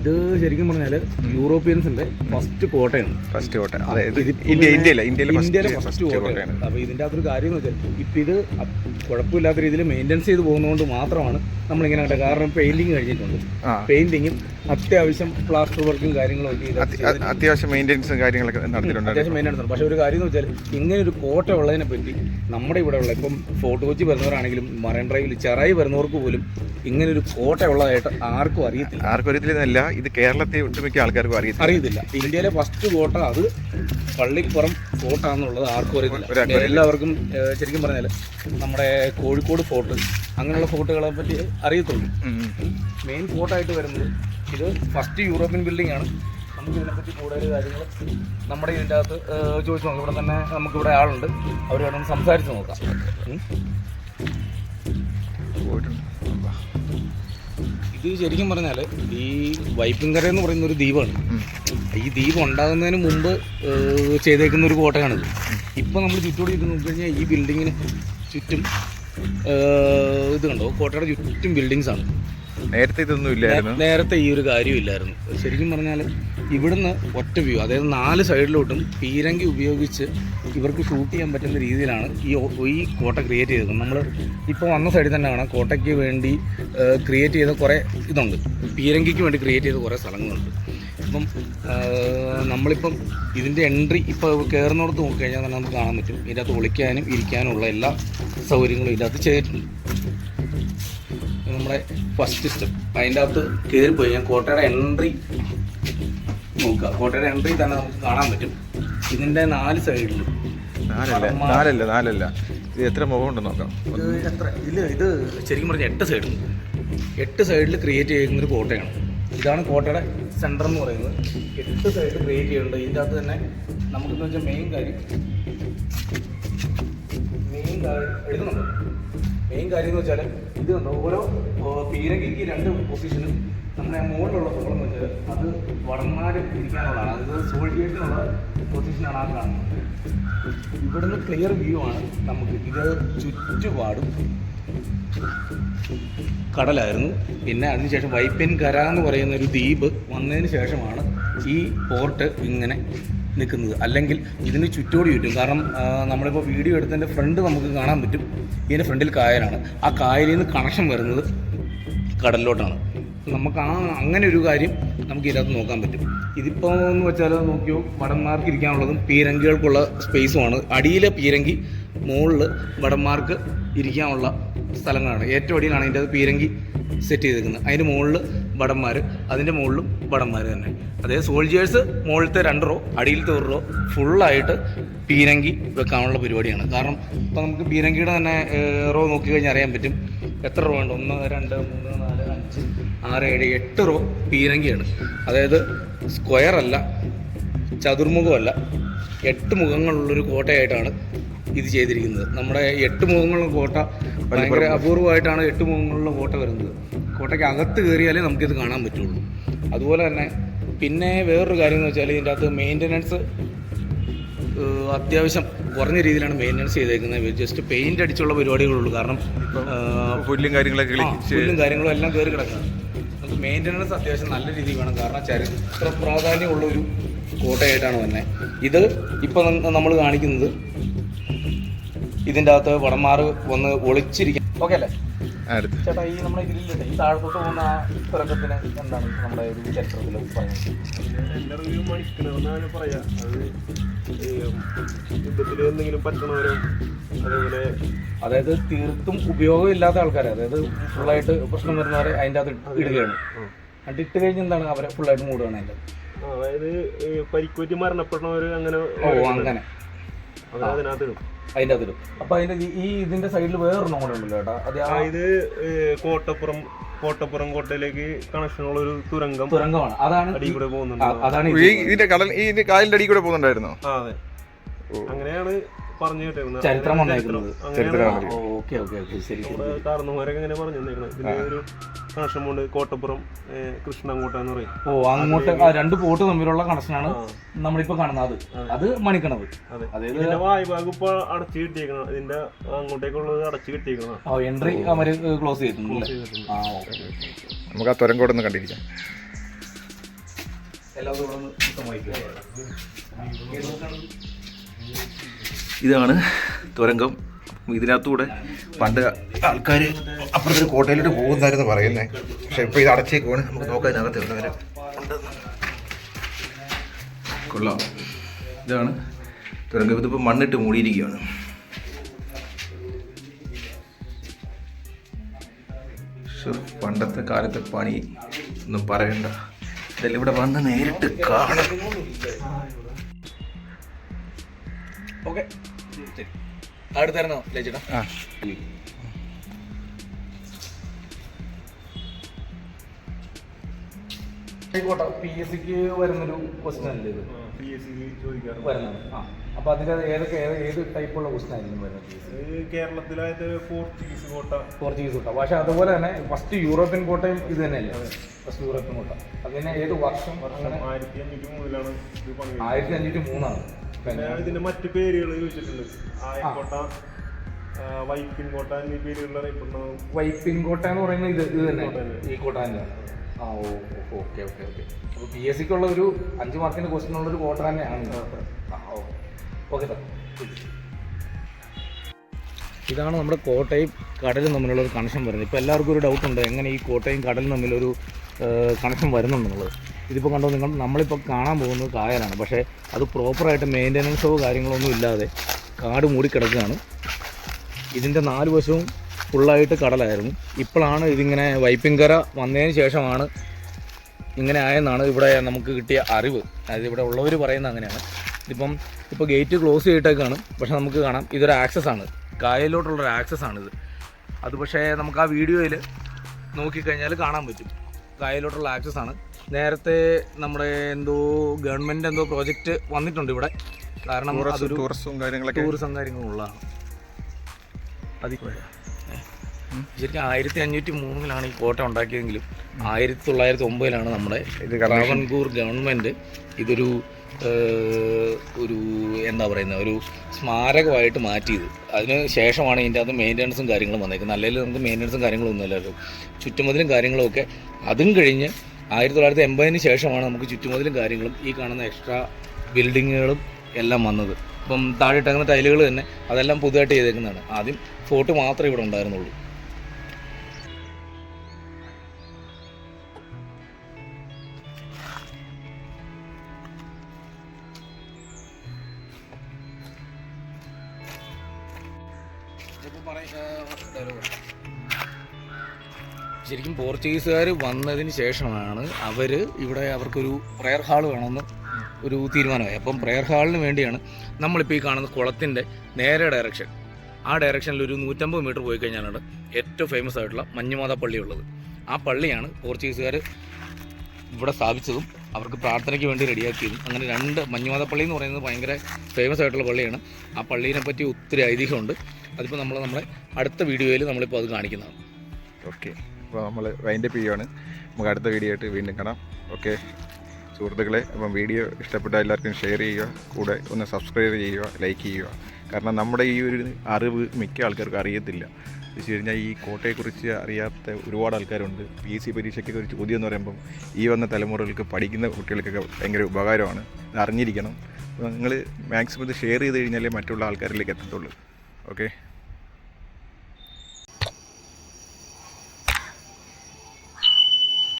ഇത് ശരിക്കും പറഞ്ഞാൽ യൂറോപ്യൻസിന്റെ ഫസ്റ്റ് കോട്ടയാണ്. ഫസ്റ്റ് കോട്ട. ഇന്ത്യയിലെ ഇന്ത്യയിലെ ഫസ്റ്റ് കോട്ടയാണ്. അപ്പോൾ അപ്പൊ ഇതിന്റെ അകത്തൊരു കാര്യം എന്ന് വെച്ചാൽ ഇപ്പൊ ഇത് കുഴപ്പമില്ലാത്ത രീതിയിൽ മെയിന്റെനൻസ് ചെയ്ത് പോകുന്നതുകൊണ്ട് മാത്രമാണ് നമ്മളിങ്ങനെ കണ്ടത്. കാരണം പെയിന്റിങ് കഴിഞ്ഞിട്ടുണ്ട്. പെയിന്റിങ്ങും അത്യാവശ്യം പ്ലാസ്റ്റർ വർക്കും കാര്യങ്ങളും ഒക്കെ അത്യാവശ്യം മെയിന്റെനൻസും കാര്യങ്ങളൊക്കെ നടത്തിയിട്ടുണ്ട്. അത്യാവശ്യം മെയിന്റെനൻസ് പക്ഷേ ഒരു കാര്യം എന്ന് വെച്ചാൽ ഇങ്ങനെ ഒരു കോട്ട ഉള്ളതിനെ പറ്റി നമ്മുടെ ഇവിടെ ഉള്ള ഇപ്പം ഫോർട്ട് കൊച്ചി വരുന്നവരാണെങ്കിലും മറൈൻ ഡ്രൈവിൽ ചെറായി വരുന്നവർക്ക് പോലും ഇങ്ങനെ ഒരു കോട്ട ഉള്ളതായിട്ട് ആർക്കും അറിയത്തില്ല. ആർക്കും അറിയത്തില്ല ഇത് കേരളത്തെ ഒട്ടുമിക്ക ആൾക്കാർക്കും അറിയത്തില്ല. അറിയത്തില്ല. ഇന്ത്യയിലെ ഫസ്റ്റ് കോട്ട അത് പള്ളിപ്പുറം കോട്ടാന്നുള്ളത് ആർക്കും അറിയത്തില്ല. എല്ലാവർക്കും ശരിക്കും പറഞ്ഞാൽ നമ്മുടെ കോഴിക്കോട് ഫോർട്ട് അങ്ങനെയുള്ള ഫോർട്ടുകളെ പറ്റി അറിയത്തുള്ളൂ. മെയിൻ ഫോർട്ടായിട്ട് വരുന്നത് ഇത് ഫസ്റ്റ് യൂറോപ്യൻ ബിൽഡിംഗ് ആണ്. നമുക്ക് ഇതിനെപ്പറ്റി കൂടുതൽ കാര്യങ്ങൾ നമ്മുടെ ഇതിന്റെ അകത്ത് ചോദിച്ചു നോക്കാം. ഇവിടെ തന്നെ നമുക്കിവിടെ ആളുണ്ട്. അവരോടൊന്ന് സംസാരിച്ച് നോക്കാം. പോയിട്ടുണ്ട്. ഇത് ശരിക്കും പറഞ്ഞാൽ ഈ വൈപ്പിങ്കര എന്ന് പറയുന്ന ഒരു ദ്വീപാണ്. ഈ ദ്വീപ് ഉണ്ടാകുന്നതിന് മുമ്പ് ചെയ്തേക്കുന്ന ഒരു കോട്ടയാണിത്. ഇപ്പം നമ്മൾ ചുറ്റോടി ഇരുന്ന് നോക്കിക്കഴിഞ്ഞാൽ ഈ ബിൽഡിങ്ങിന് ചുറ്റും ഇത് കണ്ടോ? കോട്ടയുടെ ചുറ്റും ബിൽഡിങ്സ് ആണ് നേരത്തെ ഇതൊന്നും ഇല്ലായിരുന്നു. നേരത്തെ ഈ ഒരു കാര്യമില്ലായിരുന്നു ശരിക്കും പറഞ്ഞാൽ ഇവിടുന്ന് ഒറ്റ വ്യൂ അതായത് നാല് സൈഡിലോട്ടും പീരങ്കി ഉപയോഗിച്ച് ഇവർക്ക് ഷൂട്ട് ചെയ്യാൻ പറ്റുന്ന രീതിയിലാണ് ഈ ഈ കോട്ട ക്രിയേറ്റ് ചെയ്തത്. നമ്മൾ ഇപ്പോൾ വന്ന സൈഡിൽ തന്നെ കാണാം കോട്ടയ്ക്ക് വേണ്ടി ക്രിയേറ്റ് ചെയ്ത കുറേ ഇതുണ്ട്. പീരങ്കിക്ക് വേണ്ടി ക്രിയേറ്റ് ചെയ്ത കുറേ സ്ഥലങ്ങളുണ്ട്. ഇപ്പം നമ്മളിപ്പം ഇതിന്റെ എൻട്രി ഇപ്പോൾ കയറുന്നിടത്ത് നോക്കിക്കഴിഞ്ഞാൽ തന്നെ നമുക്ക് കാണാൻ പറ്റും. ഇതിന്റെ അകത്ത് ഒളിക്കാനും ഇരിക്കാനും ഉള്ള എല്ലാ സൗകര്യങ്ങളും ഇതിനകത്ത് ചെയ്തിട്ടുണ്ട്. നമ്മുടെ ഫസ്റ്റ് സ്റ്റെപ്പ് അതിന്റെ അകത്ത് കയറിപ്പോയി ഞാൻ കോട്ടയുടെ എൻട്രി നോക്കുക. കോട്ടയുടെ എൻട്രി തന്നെ നമുക്ക് കാണാൻ പറ്റും. ഇതിന്റെ നാല് സൈഡിലും നാലല്ല നാലല്ല നാലല്ല. ഇത് എത്ര മുഖം ഉണ്ട് നോക്കാം എത്ര? ഇല്ല ഇത് ശരിക്കും പറഞ്ഞാൽ എട്ട് സൈഡുണ്ട് എട്ട് സൈഡിൽ ക്രിയേറ്റ് ചെയ്യുന്ന ഒരു കോട്ടയാണ്. ഇതാണ് കോട്ടയുടെ സെന്റർ എന്ന് പറയുന്നത്. എട്ട് സൈഡ് ക്രിയേറ്റ് ചെയ്യുന്നുണ്ട് ഇതിന്റെ അകത്ത് തന്നെ നമുക്കെന്ന് വെച്ചാൽ മെയിൻ കാര്യം മെയിൻ കാര്യം എഴുതുന്നുണ്ട് മെയിൻ കാര്യം എന്ന് വെച്ചാൽ ഇത് ഓരോ പീരങ്കിക്ക് രണ്ട് പൊസിഷനും നമ്മുടെ മുകളിലുള്ള ഫോളം എന്ന് വെച്ചാൽ അത് വടന്മാർ ഇരിക്കാനുള്ളതാണ് അത് സോൾഡിയേറ്റിനുള്ള പൊസിഷനാണ് ആ കാണുന്നത്. ഇവിടുന്ന് ക്ലിയർ വ്യൂ ആണ് നമുക്ക് ഇത് ചുറ്റുപാടും കടലായിരുന്നു. പിന്നെ അതിനുശേഷം വൈപ്പിൻ കര എന്ന് പറയുന്ന ഒരു ദ്വീപ് വന്നതിന് ശേഷമാണ് ഈ പോർട്ട് ഇങ്ങനെ നിൽക്കുന്നത്. അല്ലെങ്കിൽ ഇതിന് ചുറ്റോട് ചുറ്റും കാരണം നമ്മളിപ്പോൾ വീഡിയോ എടുത്തതിന്റെ ഫ്രണ്ട് നമുക്ക് കാണാൻ പറ്റും. ഇതിന്റെ ഫ്രണ്ടിൽ കായലാണ്. ആ കായലിൽ നിന്ന് കണക്ഷൻ വരുന്നത് കടലിലോട്ടാണ്. നമുക്ക് ആ അങ്ങനെ ഒരു കാര്യം നമുക്ക് ഇതിനകത്ത് നോക്കാൻ പറ്റും. ഇതിപ്പോ എന്ന് വെച്ചാൽ നോക്കിയോ വടന്മാർക്ക് ഇരിക്കാനുള്ളതും പീരങ്കികൾക്കുള്ള സ്പേസുമാണ്. അടിയിലെ പീരങ്കി മുകളിൽ വടന്മാർക്ക് ഇരിക്കാനുള്ള സ്ഥലങ്ങളാണ്. ഏറ്റവും അടിയിലാണ് അതിന്റെ അത് പീരങ്കി സെറ്റ് ചെയ്തിരിക്കുന്നത് അതിന്റെ മുകളിൽ വടന്മാർ അതിന്റെ മുകളിലും വടന്മാർ തന്നെ. അതായത് സോൾജിയേഴ്സ് മുകളിലത്തെ രണ്ട് റോ അടിയിലത്തെ ഒരു റോ ഫുള്ളായിട്ട് പീരങ്കി വെക്കാനുള്ള പരിപാടിയാണ്. കാരണം ഇപ്പം നമുക്ക് പീരങ്കിയുടെ തന്നെ റോ നോക്കി കഴിഞ്ഞാൽ അറിയാൻ പറ്റും. എത്ര റോ ഉണ്ട്? ഒന്ന് രണ്ട് മൂന്ന് നാല് അഞ്ച് ആറ് ഏഴ് എട്ട് റോ പീരങ്കിയാണ്. അതായത് സ്ക്വയർ അല്ല ചതുർമുഖമല്ല എട്ട് മുഖങ്ങളുള്ളൊരു കോട്ടയായിട്ടാണ് ഇത് ചെയ്തിരിക്കുന്നത്. നമ്മുടെ എട്ട് മുഖങ്ങളുള്ള കോട്ട ഭയങ്കര അപൂർവമായിട്ടാണ് എട്ട് മുഖങ്ങളുള്ള കോട്ട വരുന്നത്. കോട്ടയ്ക്ക് അകത്ത് കയറിയാലേ നമുക്കിത് കാണാൻ പറ്റുള്ളൂ. അതുപോലെ തന്നെ പിന്നെ വേറൊരു കാര്യം എന്ന് വെച്ചാൽ ഇതിന്റെ അകത്ത് മെയിന്റനൻസ് അത്യാവശ്യം കുറഞ്ഞ രീതിയിലാണ് മെയിന്റനൻസ് ചെയ്തേക്കുന്നത്. ജസ്റ്റ് പെയിന്റ് അടിച്ചുള്ള പരിപാടികളുള്ളൂ കാരണം പുല്ലും കാര്യങ്ങളൊക്കെ പുല്ലും കാര്യങ്ങളും എല്ലാം കയറി കിടക്കുന്നത് നമുക്ക് മെയിന്റനൻസ് അത്യാവശ്യം നല്ല രീതിയിൽ വേണം. കാരണം ചരിത്ര പ്രാധാന്യമുള്ള ഒരു കോട്ടയായിട്ടാണ് തന്നെ ഇത് ഇപ്പം നമ്മൾ കാണിക്കുന്നത് ഇതിന്റെ അകത്ത് വടന്മാർ വന്ന് ഒളിച്ചിരിക്കും ഓക്കെ അല്ലേ? ചേട്ടാ ഈ നമ്മുടെ ഈ താഴത്തോട്ട് പോകുന്ന ആ തുറക്കത്തിന് എന്താണ് നമ്മുടെ ഒരു ചരിത്രത്തിൽ പറയുന്നത് എല്ലാവരും മണിക്കണമെന്നാണ് പറയാ അത് ഈ യുദ്ധത്തിൽ എന്തെങ്കിലും പറ്റണവരും അതേപോലെ അതായത് തീർത്തും ഉപയോഗമില്ലാത്ത ആൾക്കാരെ. അതായത് ഫുള്ളായിട്ട് പ്രശ്നം വരുന്നവരെ അതിന്റെ അകത്ത് ഇടുകയാണ്. എന്നിട്ട് ഇട്ട് കഴിഞ്ഞ് എന്താണ് അവരെ ഫുള്ളായിട്ട് മൂടുകയാണ് അതിന്റെ. അതായത് പരിക്കൂറ്റി മരണപ്പെടുന്നവർ മരണപ്പെടുന്നവര് അങ്ങനെ ഓ അങ്ങനെ. അതിനകത്ത് ഇടും. അതിന്റെ അതിലും അപ്പൊ അതിന്റെ ഈ- ഇതിന്റെ സൈഡിൽ വേറൊരെണ്ണം കൂടെ ഉണ്ടല്ലോ ചേട്ടാ അത് ആ ഇത് കോട്ടപ്പുറം കോട്ടപ്പുറം കോട്ടയിലേക്ക് കണക്ഷനുള്ള ഒരു തുരങ്കം തുരങ്കമാണ്. അതാണ് അടി കൂടെ പോകുന്നുണ്ട്. അതാണ് ഈ ഇതിന്റെ കടൽ ഈ ഇതിന്റെ കായലിന്റെ അടി കൂടെ പോകുന്നുണ്ടായിരുന്നോ? ആ അതെ. അങ്ങനെയാണ് പറഞ്ഞു കേട്ടിരുന്നത്. ചരിത്രം വന്നേക്കുന്നത്. അങ്ങനെയാണ് ഓക്കെ ഓക്കെ ഓക്കെ. ശരി കാരണവന്മാരൊക്കെ പറഞ്ഞു തന്നേക്കണത് ഇതിന്റെ ഒരു കണക്ഷൻ കോട്ടപ്പുറം എന്ന് പറയും. ഓ അങ്ങോട്ട് ആ രണ്ട് പോട്ട് തമ്മിലുള്ള കണക്ഷനാണ് നമ്മളിപ്പോ കാണുന്നത്. അത് അത് മണിക്കണത്. അതായത് ഇതിന്റെ വായുഭാഗം ഇപ്പൊ അടച്ചു കിട്ടിയേക്കണം ഇതിന്റെ അങ്ങോട്ടേക്കുള്ളത് അടച്ചു കിട്ടിയേക്കണം ഓ. എൻട്രി അവർ ക്ലോസ് ചെയ്തിട്ടുണ്ട് അല്ലേ? ആ ഓക്കെ നമുക്ക് ആ തുരങ്കോടെ ഒന്ന് കണ്ടിരിക്കാം. ഇതാണ് തുരങ്കം. ഇതിനകത്തൂടെ പണ്ട് ആൾക്കാർ അപ്പുറത്തൊരു കോട്ടയിലോട്ട് പോകുന്നതായിരുന്നു പറയുന്നത് പക്ഷെ ഇപ്പോൾ ഇത് അടച്ചേക്കുവാണ് നമുക്ക് നോക്കാം ഇതിനകത്ത് ഉള്ളവരെ കൊള്ളാം. ഇതാണ് തുരങ്കം ഇതിപ്പോൾ മണ്ണിട്ട് മൂടിയിരിക്കുകയാണ്. പണ്ടത്തെ കാലത്തെ പണി ഒന്നും പറയണ്ട. ഇതെല്ലാം ഇവിടെ വന്ന് നേരിട്ട് കാണാം ഓക്കെ. ശരി. അടുത്തായിരുന്നോ തരണോ ആ. ആയിക്കോട്ടെ പി എസ് സിക്ക് വരുന്നൊരു ക്വസ്റ്റൻ അല്ലേ ഇത്? പി എസ് സി ചോദിക്കാറുണ്ട് വരുന്നത്. ആ അപ്പോൾ അതിന്റെ ഏതൊക്കെ ഏത് ഏത് ടൈപ്പുള്ള ക്വസ്റ്റൻ ആയിരിക്കും വരുന്നത് കേരളത്തിലായത് പോർച്ചുഗീസ് കോട്ട പോർച്ചുഗീസ് കോട്ട പക്ഷേ അതുപോലെ തന്നെ ഫസ്റ്റ് യൂറോപ്യൻ കോട്ടയും ഇത് തന്നെയല്ലേ? ഫസ്റ്റ് യൂറോപ്യൻ കോട്ട അതിന് ഏത് വർഷം? ആയിരത്തി അഞ്ഞൂറ്റി മൂന്നിലാണ് ആയിരത്തി അഞ്ഞൂറ്റി മൂന്നാണ്. പിന്നെ ഇതിന്റെ മറ്റു പേരുകൾ ചോദിച്ചിട്ടുണ്ട്. ആയക്കോട്ട ആ, വൈപ്പിൻ കോട്ട എന്നീ പേരുകളിൽ അറിയപ്പെടുന്നത് വൈപ്പിൻ കോട്ട എന്ന് പറയുന്നത് ഇത് ഇത് തന്നെ. ഈ കോട്ട തന്നെയാണ് ആ ഓ ഓക്കെ ഓക്കെ ഓക്കെ. അപ്പോൾ പി എസ് സിക്കുള്ള ഒരു അഞ്ച് മാർക്കിന്റെ ക്വസ്റ്റൻ ഉള്ള ഒരു കോട്ട തന്നെയാണ്. ആ ഓക്കെ സാർ. ഇതാണ് നമ്മുടെ കോട്ടയും കടലും തമ്മിലുള്ള ഒരു കണക്ഷൻ വരുന്നത്. ഇപ്പോൾ എല്ലാവർക്കും ഒരു ഡൗട്ട് ഉണ്ട് എങ്ങനെ ഈ കോട്ടയും കടലും തമ്മിലൊരു കണക്ഷൻ വരുന്നുണ്ടെന്നുള്ളത്. ഇതിപ്പോൾ കണ്ടോ നിങ്ങൾ നമ്മളിപ്പോൾ കാണാൻ പോകുന്നത് കായലാണ്. പക്ഷേ അത് പ്രോപ്പറായിട്ട് മെയിന്റനൻസോ കാര്യങ്ങളോ ഒന്നും ഇല്ലാതെ കാട് മൂടിക്കിടക്കുകയാണ്. ഇതിന്റെ നാല് വശവും ഫുള്ളായിട്ട് കടലായിരുന്നു. ഇപ്പോഴാണ് ഇതിങ്ങനെ വൈപ്പിങ്കര വന്നതിന് ശേഷമാണ് ഇങ്ങനെ ആയെന്നാണ് ഇവിടെ നമുക്ക് കിട്ടിയ അറിവ്. അതായത് ഇവിടെ ഉള്ളവർ പറയുന്നത് അങ്ങനെയാണ്. ഇതിപ്പം ഇപ്പോൾ ഗേറ്റ് ക്ലോസ് ചെയ്തിട്ടേക്കാണ്. പക്ഷേ നമുക്ക് കാണാം ഇതൊരു ആക്സസ് ആണ്. കായലിലോട്ടുള്ളൊരു ആക്സസ് ആണിത്. അത് പക്ഷേ നമുക്ക് ആ വീഡിയോയിൽ നോക്കിക്കഴിഞ്ഞാൽ കാണാൻ പറ്റും. കായലിലോട്ടുള്ള ആക്സസ് ആണ്. നേരത്തെ നമ്മുടെ എന്തോ ഗവൺമെന്റ് എന്തോ പ്രോജക്റ്റ് വന്നിട്ടുണ്ട് ഇവിടെ. കാരണം അതൊരു ടൂറിസം കാര്യങ്ങളൊക്കെ. ടൂറിസം കാര്യങ്ങളും ഉള്ളതാണ് ശരിക്കും ആയിരത്തി അഞ്ഞൂറ്റി മൂന്നിലാണ് ഈ കോട്ട ഉണ്ടാക്കിയതെങ്കിലും ആയിരത്തി തൊള്ളായിരത്തി ഒമ്പതിലാണ് നമ്മുടെ ഇത് ട്രാവൻകൂർ ഗവൺമെന്റ് ഇതൊരു ഒരു എന്താ പറയുന്നത് ഒരു സ്മാരകമായിട്ട് മാറ്റിയത്. അതിന് ശേഷമാണ് ഇതിന്റെ അകത്ത് മെയിന്റനൻസും കാര്യങ്ങളും വന്നേക്കുന്നത്. അല്ലെങ്കിൽ നമുക്ക് മെയിന്റനൻസും കാര്യങ്ങളും ഒന്നുമില്ലല്ലോ ചുറ്റുമതിലും കാര്യങ്ങളുമൊക്കെ അതും കഴിഞ്ഞ് ആയിരത്തി തൊള്ളായിരത്തി എൺപതിന് ശേഷമാണ് നമുക്ക് ചുറ്റുമതിലും കാര്യങ്ങളും ഈ കാണുന്ന എക്സ്ട്രാ ബിൽഡിങ്ങുകളും എല്ലാം വന്നത്. ഇപ്പം താഴെ ഇട്ടേക്കുന്ന ടൈലുകൾ തന്നെ അതെല്ലാം പുതുതായിട്ട് ചെയ്തേക്കുന്നതാണ്. ആദ്യം ഫോർട്ട് മാത്രമേ ഇവിടെ ഉണ്ടായിരുന്നുള്ളൂ. ശരിക്കും പോർച്ചുഗീസുകാർ വന്നതിന് ശേഷമാണ് അവർ ഇവിടെ അവർക്കൊരു പ്രെയർ ഹാൾ വേണമെന്ന് ഒരു തീരുമാനമായി. അപ്പം പ്രെയർ ഹാളിന് വേണ്ടിയാണ് നമ്മളിപ്പോൾ ഈ കാണുന്ന കുളത്തിന്റെ നേരെ ഡയറക്ഷൻ ആ ഡയറക്ഷനിൽ ഒരു നൂറ്റമ്പത് മീറ്റർ പോയി കഴിഞ്ഞാലാണ് ഏറ്റവും ഫേമസ് ആയിട്ടുള്ള മഞ്ഞുമാത പള്ളി ഉള്ളത് ആ പള്ളിയാണ് പോർച്ചുഗീസുകാർ ഇവിടെ സ്ഥാപിച്ചതും അവർക്ക് പ്രാർത്ഥനയ്ക്ക് വേണ്ടി റെഡിയാക്കിയിരുന്നു അങ്ങനെ രണ്ട് മഞ്ഞുമാത പള്ളി എന്ന് പറയുന്നത് ഭയങ്കര ഫേമസ് ആയിട്ടുള്ള പള്ളിയാണ്. ആ പള്ളീനെ പറ്റി ഒത്തിരി ഐതിഹ്യമുണ്ട്. അതിപ്പോൾ നമ്മൾ നമ്മുടെ അടുത്ത വീഡിയോയിൽ നമ്മളിപ്പോൾ അത് കാണിക്കുന്നതാണ്. ഓക്കെ അപ്പോൾ നമ്മൾ വൈൻഡപ്പ് ചെയ്യുവാണ്. നമുക്ക് അടുത്ത വീഡിയോ ആയിട്ട് വീണ്ടും കാണാം. ഓക്കെ സുഹൃത്തുക്കളെ അപ്പം വീഡിയോ ഇഷ്ടപ്പെട്ട എല്ലാവർക്കും ഷെയർ ചെയ്യുക. കൂടെ ഒന്ന് സബ്സ്ക്രൈബ് ചെയ്യുക ലൈക്ക് ചെയ്യുക. കാരണം നമ്മുടെ ഈ ഒരു അറിവ് മിക്ക ആൾക്കാർക്കും അറിയത്തില്ല. വെച്ച് കഴിഞ്ഞാൽ ഈ കോട്ടയെക്കുറിച്ച് അറിയാത്ത ഒരുപാട് ആൾക്കാരുണ്ട്. പി എസ് സി പരീക്ഷയ്ക്ക് ഒരു ചോദ്യം എന്ന് പറയുമ്പം ഈ വന്ന തലമുറകൾക്ക് പഠിക്കുന്ന കുട്ടികൾക്കൊക്കെ ഭയങ്കര ഉപകാരമാണ്. അറിഞ്ഞിരിക്കണം. നിങ്ങൾ മാക്സിമം ഇത് ഷെയർ ചെയ്ത് കഴിഞ്ഞാലേ മറ്റുള്ള ആൾക്കാരിലേക്ക് എത്തത്തുള്ളൂ. ഓക്കെ